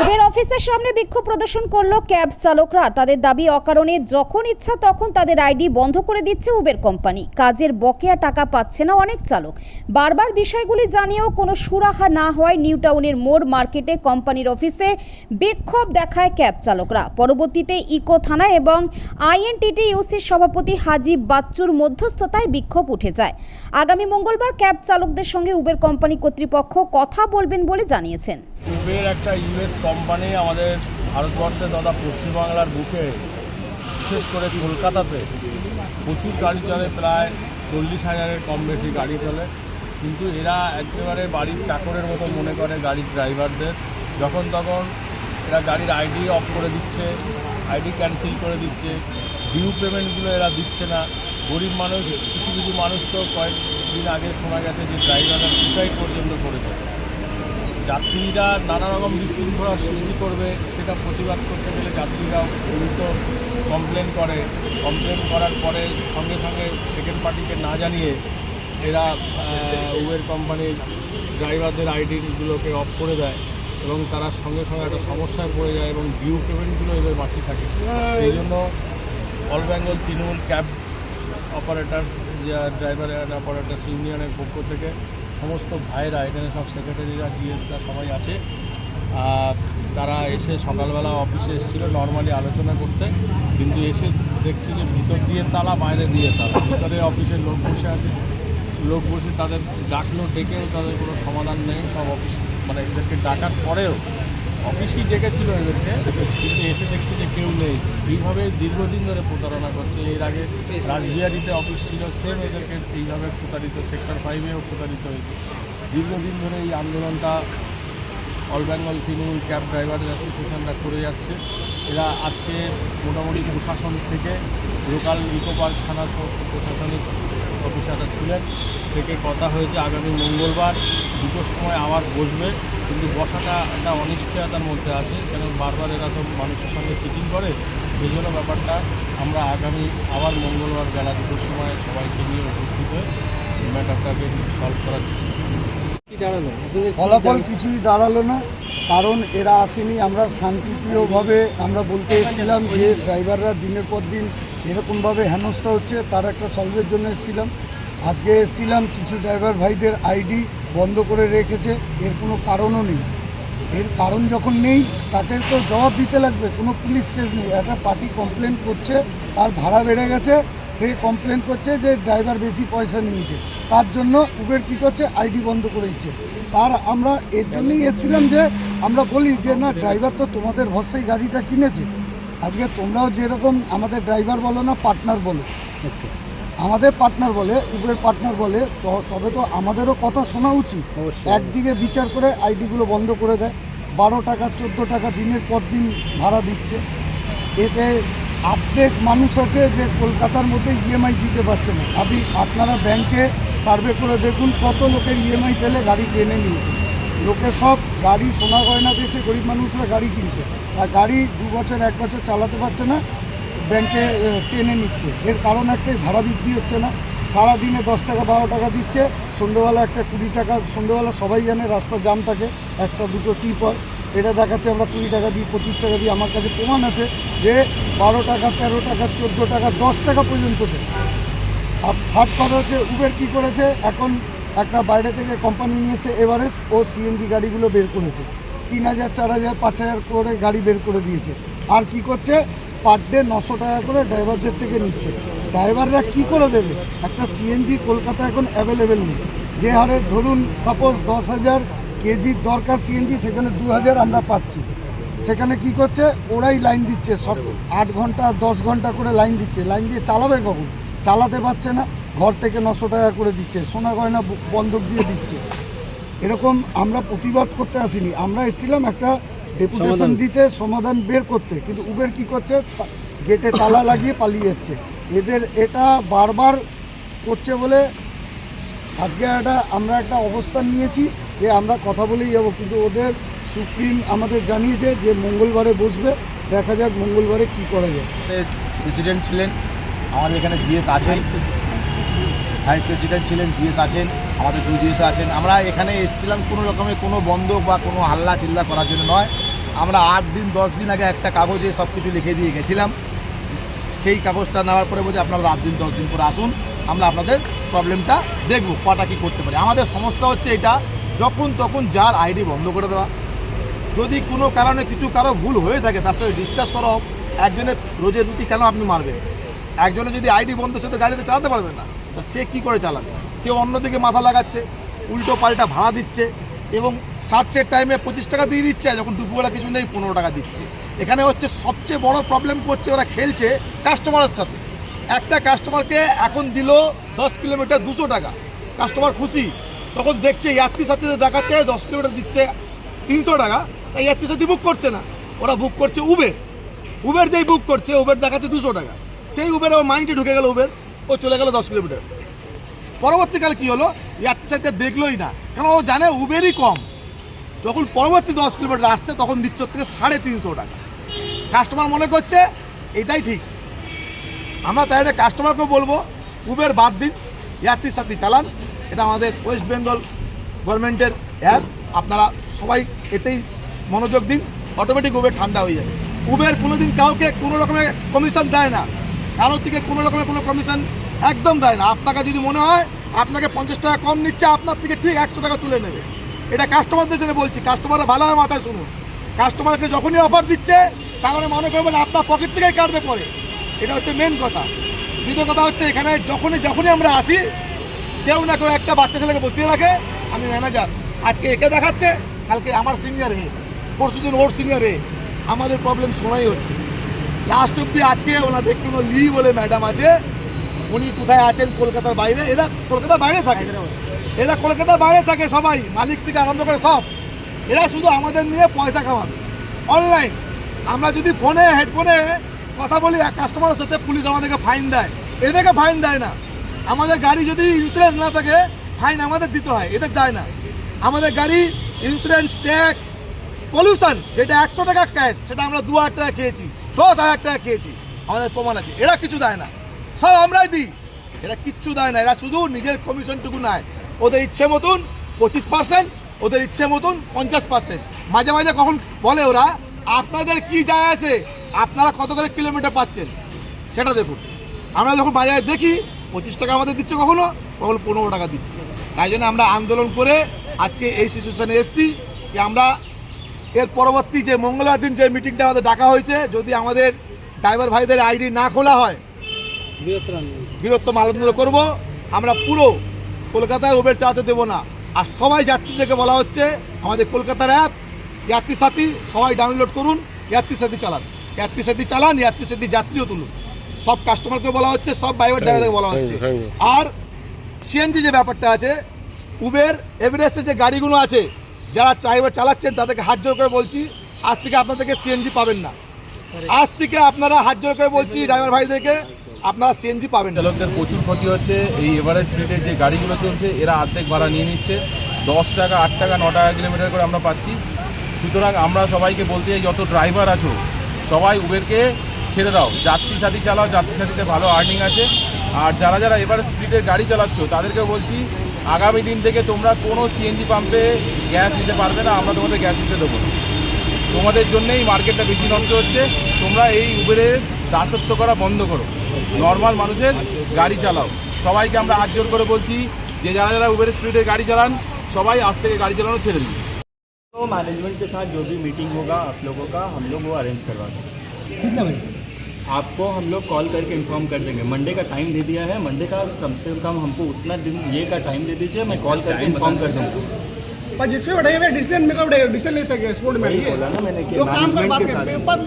Uber অফিসের সামনে বিক্ষোভ প্রদর্শন করল ক্যাব চালকরা। তাদের দাবি অকারণে যখন ইচ্ছা তখন তাদের আইডি বন্ধ করে দিচ্ছে উবের কোম্পানি। কাজের বকেয়া টাকা পাচ্ছে না অনেক চালক। বারবার বিষয়গুলি জানিয়েও কোনো সুরাহা না হওয়ায় নিউ টাউনের মোড় মার্কেটে কোম্পানির অফিসে বিক্ষোভ দেখায় ক্যাব চালকরা। পরবর্তীতে ইকো থানা এবং আইএনটিটি ইউসির সভাপতি হাজি বাচ্চুর মধ্যস্থতায় বিক্ষোভ উঠে যায়। আগামী মঙ্গলবার ক্যাব চালকদের সঙ্গে উবের কোম্পানি কর্তৃপক্ষ কথা বলবেন বলে জানিয়েছেন। উবের একটা ইউএস কোম্পানি আমাদের ভারতবর্ষে তথা পশ্চিমবাংলার বুকে, বিশেষ করে কলকাতাতে প্রচুর গাড়ি চলে, প্রায় চল্লিশ হাজারের কম বেশি গাড়ি চলে। কিন্তু এরা একেবারে বাড়ির চাকরের মতো মনে করে গাড়ির ড্রাইভারদের যখন তখন এরা গাড়ির আইডি অফ করে দিচ্ছে আইডি ক্যান্সেল করে দিচ্ছে ডিউ পেমেন্টগুলো এরা দিচ্ছে না। গরিব মানুষ, কিছু কিছু মানুষ তো কয়েকদিন আগে শোনা গেছে যে ড্রাইভাররা সুসাইড পর্যন্ত করেছে যাত্রীরা নানা রকম বিশৃঙ্খলার সৃষ্টি করবে, সেটা প্রতিবাদ করতে গেলে যাত্রীরা উল্টো কমপ্লেন করে। কমপ্লেন করার পরে সঙ্গে সঙ্গে সেকেন্ড পার্টিকে না জানিয়ে এরা উবের কোম্পানির ড্রাইভারদের আইডিগুলোকে অফ করে দেয় এবং তারা সঙ্গে সঙ্গে একটা সমস্যায় পড়ে যায় এবং ডিউ পেমেন্টগুলো এদের বাকি থাকে। সেই জন্য all Bengal Trinamool cab operator driver and operators ইউনিয়নের পক্ষ থেকে সমস্ত ভাইরা এখানে সব সেক্রেটারিরা ডিএসরা সবাই আছে। তারা এসে সকালবেলা অফিসে এসেছিল নর্মালি আলোচনা করতে। কিন্তু এসে দেখছি যে ভিতর দিয়ে তালা, বাইরে দিয়ে তালা। ভিতরে অফিসে লোক বসে আছে। লোক বসে তাদের ডাকলো ডেকেও তাদের কোনো সমাধান নেই। সব অফিস মানে এদেরকে ডাকার পরেও অফিসই ডেকেছিল এদেরকে, কিন্তু এসে দেখছি যে কেউ নেই। এইভাবে দীর্ঘদিন ধরে প্রতারণা করছে। এর আগে রাসবিহারিতে অফিস ছিল সেম এদেরকে এইভাবে প্রতারিত সেক্টর ফাইভেও প্রতারিত হয়েছে। দীর্ঘদিন ধরে এই আন্দোলনটা all Bengal Trinamool cab driver অ্যাসোসিয়েশনরা করে যাচ্ছে। এরা আজকে মোটামুটি প্রশাসন থেকে লোকাল ইকো পার্ক থানা প্রশাসনিক অফিসাররা ছিলেন। থেকে কথা হয়েছে আগামী মঙ্গলবার দুটোর সময় আবার বসবে কিন্তু বসাটা একটা অনিশ্চয়তার মধ্যে আছে কেন বারবার এরা তো মানুষের সঙ্গে চিটিং করে সেই জন্য ব্যাপারটা আমরা আগামী আবার মঙ্গলবার বেলা দুটোর সময় সবাইকে নিয়ে উপস্থিত হয়ে ম্যাটারটাকে সলভ করার চেষ্টা করব। ফলাফল কিছুই দাঁড়াল না কারণ এরা আসেনি আমরা শান্তিপ্রিয়ভাবে আমরা বলতে এসেছিলাম যে ড্রাইভাররা দিনের পর দিন এরকমভাবে হেনস্থা হচ্ছে তার একটা সলভের জন্য এসেছিলাম আজকে এসেছিলাম, কিছু ড্রাইভার ভাইদের আইডি বন্ধ করে রেখেছে, এর কোনো কারণও নেই। এর কারণ যখন নেই, তাকে তো জবাব দিতে লাগবে, কোনো পুলিশ কেস নেই। একটা পার্টি কমপ্লেন করছে, তার ভাড়া বেড়ে গেছে, সে কমপ্লেন করছে যে ড্রাইভার বেশি পয়সা নিয়েছে। তার জন্য উবের কী করছে? আইডি বন্ধ করে দিচ্ছে। তার আমরা এর জন্যই এসেছিলাম যে, আমরা বলি যে, না ড্রাইভার তো তোমাদের ভরসায় গাড়িটা কিনেছে। আজকে তোমরাও যেরকম আমাদের ড্রাইভার বলো না পার্টনার বলো। আমাদের পার্টনার বলে উবের পার্টনার বলে তো- তবে তো আমাদেরও কথা শোনা উচিত। একদিকে বিচার করে আইডিগুলো বন্ধ করে দেয় বারো টাকা চোদ্দ টাকা দিনের পর দিন ভাড়া দিচ্ছে। এতে অর্ধেক মানুষ আছে যে কলকাতার মধ্যে ইএমআই দিতে পারছে না। আপনি আপনারা ব্যাংকে সার্ভে করে দেখুন কত লোকের ইএমআই পেলে গাড়ি টেনে নিয়েছে। লোকে সব গাড়ি সোনা গয়না দিয়েছে গরিব মানুষরা গাড়ি কিনছে। আর গাড়ি দু বছর এক বছর চালাতে পারছে না ব্যাংকে টেনে নিচ্ছে। এর কারণ একটাই, ভাড়া বৃদ্ধি হচ্ছে না। সারাদিনে দশ টাকা, বারো টাকা দিচ্ছে। সন্ধ্যেবেলা একটা কুড়ি টাকা, সন্ধ্যেবেলা সবাই জানে রাস্তা জাম থাকে। একটা, দুটো টিপ হয়। এটা দেখাচ্ছে আমরা কুড়ি টাকা দিই, পঁচিশ টাকা দিই। আমার কাছে প্রমাণ আছে যে, বারো টাকা, তেরো টাকা, চোদ্দ টাকা, দশ টাকা পর্যন্ত আর থার্ড কথা হচ্ছে উবের কী করেছে? এখন একটা বাইরে থেকে কোম্পানি নিয়েছে এভারেস্ট ও সিএনজি গাড়িগুলো বের করেছে। তিন হাজার, চার হাজার, পাঁচ হাজার করে গাড়ি বের করে দিয়েছে। আর কি করছে? পার ডে নশো টাকা করে ড্রাইভারদের থেকে নিচ্ছে। ড্রাইভাররা কি করে দেবে? একটা সিএনজি কলকাতা এখন অ্যাভেলেবেল নেই। যে হারে ধরুন সাপোজ দশ হাজার কেজির দরকার সিএনজি সেখানে দু হাজার আমরা পাচ্ছি। সেখানে কি করছে? ওরাই লাইন দিচ্ছে। সব আট ঘণ্টা, দশ ঘণ্টা করে লাইন দিচ্ছে। লাইন দিয়ে চালাবে কখন? চালাতে পারছে না। ঘর থেকে নশো টাকা করে দিচ্ছে। সোনা গয়না বন্ধক দিয়ে দিচ্ছে। এরকম আমরা প্রতিবাদ করতে আসিনি। আমরা এসেছিলাম একটা ডেপুটেশন দিতে সমাধান বের করতে। কিন্তু উবের কি করছে? গেটে তালা লাগিয়ে পালিয়ে যাচ্ছে এদের এটা বারবার করছে বলে আজকে একটা আমরা একটা অবস্থান নিয়েছি যে আমরা কথা বলেই যাব। কিন্তু ওদের সুপ্রিম আমাদের জানিয়েছে যে মঙ্গলবারে বসবে। দেখা যাক মঙ্গলবারে কি করা যায়। প্রেসিডেন্ট ছিলেন। আমাদের এখানে জিএস আছেন। ভাইস প্রেসিডেন্ট ছিলেন জিএস আছেন। আমাদের দুই জিএস আছেন। আমরা এখানে এসেছিলাম কোনো রকমের কোনো বন্ধ বা কোনো হাল্লা চিল্লা করার জন্য নয়। আমরা আট দিন, দশ দিন আগে একটা কাগজে সব কিছু লিখে দিয়ে গেছিলাম। সেই কাগজটা নেওয়ার পরে বলছে, আপনারা আট দিন, দশ দিন পরে আসুন, আমরা আপনাদের প্রবলেমটা দেখব, কটা কী করতে পারি। আমাদের সমস্যা হচ্ছে এটা, যখন তখন যার আইডি বন্ধ করে দেওয়া। যদি কোনো কারণে কিছু কারও ভুল হয়ে থাকে, তার সাথে ডিসকাস করা হোক। একজনের রোজের রুটি কেন আপনি মারবেন? একজনের যদি আইডি বন্ধ, সে তো গাড়িতে চালাতে পারবে না। তা সে কী করে চালাবে? সে অন্যদিকে মাথা লাগাচ্ছে, উল্টো পাল্টা ভাড়া দিচ্ছে। এবং সার্চের টাইমে পঁচিশ টাকা দিয়ে দিচ্ছে যখন দুপুরবেলা কিছু নেই, পনেরো টাকা দিচ্ছে। এখানে হচ্ছে সবচেয়ে বড় প্রবলেম করছে ওরা খেলছে কাস্টমারের সাথে। একটা কাস্টমারকে এখন দিল দশ কিলোমিটার দুশো টাকা। কাস্টমার খুশি, তখন দেখছে যাত্রীর সাথে দেখাচ্ছে, দশ কিলোমিটার দিচ্ছে তিনশো টাকা, তাই যাত্রীর সাথে বুক করছে না। ওরা বুক করছে উবের উবের যেই বুক করছে উবের দেখাচ্ছে দুশো টাকা। সেই উবের ওর মাইন্ডে ঢুকে গেল উবের ও চলে গেল দশ কিলোমিটার। পরবর্তীকালে কী হলো? সাথে দেখলোই না। কারণ ও জানে উবেরই কম। যখন পরবর্তী দশ কিলোমিটার আসছে, তখন দিচ্ছে থেকে সাড়ে তিনশো টাকা। কাস্টমার মনে করছে, এটাই ঠিক। আমরা তাই জন্য কাস্টমারকেও বলব উবের বাদ দিন যাত্রীর সাথে চালান। এটা আমাদের ওয়েস্ট বেঙ্গল গভর্নমেন্টের অ্যাপ আপনারা সবাই এতেই মনোযোগ দিন অটোমেটিক উবের ঠান্ডা হয়ে যাবে। উবের কোনো দিন কাউকে কোনো রকমের কমিশন দেয় না। কারোর থেকে কোনো রকমের কোনো কমিশন একদম দেয় না। আপনাকে যদি মনে হয় আপনাকে পঞ্চাশ টাকা কম নিচ্ছে, আপনার থেকে ঠিক একশো টাকা তুলে নেবে। এটা কাস্টমারদের জন্য বলছি কাস্টমাররা ভালোভাবে মাথায় শুনুন। কাস্টমারকে যখনই অফার দিচ্ছে তাহলে মনে করবেন আপনার পকেট থেকেই কাটবে পরে। এটা হচ্ছে মেন কথা। দ্বিতীয় কথা হচ্ছে, এখানে যখনই যখনই আমরা আসি, কেউ না কেউ একটা বাচ্চা ছেলেকে বসিয়ে রাখে, আমি ম্যানেজার আজকে একে দেখাচ্ছে, কালকে আমার সিনিয়র হে পরশু দিন ওর সিনিয়র হে আমাদের প্রবলেম শোনাই হচ্ছে। লাস্ট অব্দি আজকে ওনাদের কোনো লি বলে ম্যাডাম আছে উনি কোথায় আছেন, কলকাতার বাইরে? এরা কলকাতার বাইরে থাকে। এরা কলকাতার বাইরে থাকে সবাই, মালিক থেকে আরম্ভ করে সব। এরা শুধু আমাদের নিয়ে পয়সা খাওয়াবে। অনলাইন আমরা যদি ফোনে, হেডফোনে কথা বলি কাস্টমারের সাথে পুলিশ আমাদেরকে ফাইন দেয়। এদেরকে ফাইন দেয় না। আমাদের গাড়ি যদি ইন্স্যুরেন্স না থাকে ফাইন আমাদের দিতে হয়। এদের দেয় না। আমাদের গাড়ি ইন্স্যুরেন্স ট্যাক্স পলিউশন যেটা একশো টাকা ক্যাশ সেটা আমরা দু হাজার টাকা খেয়েছি, দশ হাজার টাকা খেয়েছি। আমাদের প্রমাণ আছে। এরা কিছু দেয় না। সব আমরাই দিই। এরা কিচ্ছু দেয় না, এরা শুধু নিজের কমিশনটুকু নেয়। ওদের ইচ্ছে মতন পঁচিশ পার্সেন্ট ওদের ইচ্ছে মতন পঞ্চাশ পার্সেন্ট মাঝে মাঝে কখন বলে ওরা, আপনাদের কি যায় আছে? আপনারা কত করে কিলোমিটার পাচ্ছেন? সেটা দেখুন। আমরা যখন বাজারে দেখি, পঁচিশ টাকা আমাদের দিচ্ছে কখনো কখনো পনেরো টাকা দিচ্ছে। তাই জন্য আমরা আন্দোলন করে আজকে এই সিচুয়েশনে এসেছি যে আমরা এর পরবর্তী যে মঙ্গলবার দিন যে মিটিংটা আমাদের ডাকা হয়েছে, যদি আমাদের ড্রাইভার ভাইদের আইডি না খোলা হয় বীরত্ব আন্দোলন করব। আমরা পুরো কলকাতায় উবের চালাতে দেবো না। আর সবাই যাত্রীদেরকে বলা হচ্ছে আমাদের কলকাতার অ্যাপ যাত্রী সাথী সবাই ডাউনলোড করুন যাত্রী সাথী চালান। যাত্রী সাথী চালান যাত্রী সাথী যাত্রীও তুলুন। সব কাস্টমারকে বলা হচ্ছে সব ড্রাইভার ড্রাইভারকে বলা হচ্ছে। আর সিএনজি যে ব্যাপারটা আছে উবের এভারেস্টে যে গাড়িগুলো আছে যারা ড্রাইভার চালাচ্ছেন তাদেরকে হাত জোর করে বলছি আজ থেকে আপনাদেরকে সিএনজি পাবেন না। আজ থেকে আপনারা হাত জোর করে বলছি ড্রাইভার ভাইদেরকে আপনারা সিএনজি পাবেন চালকদের প্রচুর ক্ষতি হচ্ছে। এই এভারেস্ট স্পিডে যে গাড়িগুলো চলছে, এরা অর্ধেক ভাড়া নিয়ে নিচ্ছে। দশ টাকা, আট টাকা, ন টাকা কিলোমিটার করে আমরা পাচ্ছি। সুতরাং আমরা সবাইকে বলতে চাই, যত ড্রাইভার আছো, সবাই উবেরকে ছেড়ে দাও। যাত্রী সাথী চালাও, যাত্রী সাথীতে ভালো আর্নিং আছে। আর যারা যারা এবার স্পিডের গাড়ি চালাচ্ছ তাদেরকে বলছি, আগামী দিন থেকে তোমরা কোনো সিএনজি পাম্পে গ্যাস দিতে পারবে না, আমরা তোমাদের গ্যাস দিতে দেবো। তোমাদের জন্যেই মার্কেটটা বেশি নষ্ট হচ্ছে। তোমরা এই উবেরের দাসত্ব করা বন্ধ করো। নর্মাল মানুষের গাড়ি চালাও সবাইকে আমরা হাত জোর করে বলছি যে যারা যারা উবের স্পিডে গাড়ি চালান সবাই আজ থেকে গাড়ি চালানো ছেড়ে দিন तो मैनेजमेंट के साथ जो भी मीटिंग होगा आप लोगों का हम लोग वो अरेंज करवा देंगे कितना बजे आपको हम लोग कॉल करके इन्फॉर्म कर देंगे मंडे का टाइम दे दिया है मंडे का कम से कम हमको उतना दिन ये का टाइम दे दीजिए मैं कॉल करके इन्फॉर्म कर दूँगा पर जिसको उठाइए डिसीजन मेकर उठाइए डिसीजन ले सके स्पोर्ट में वही बोला ना मैंने कि जो काम कर मैनेजमेंट बात के कर साथ पेपर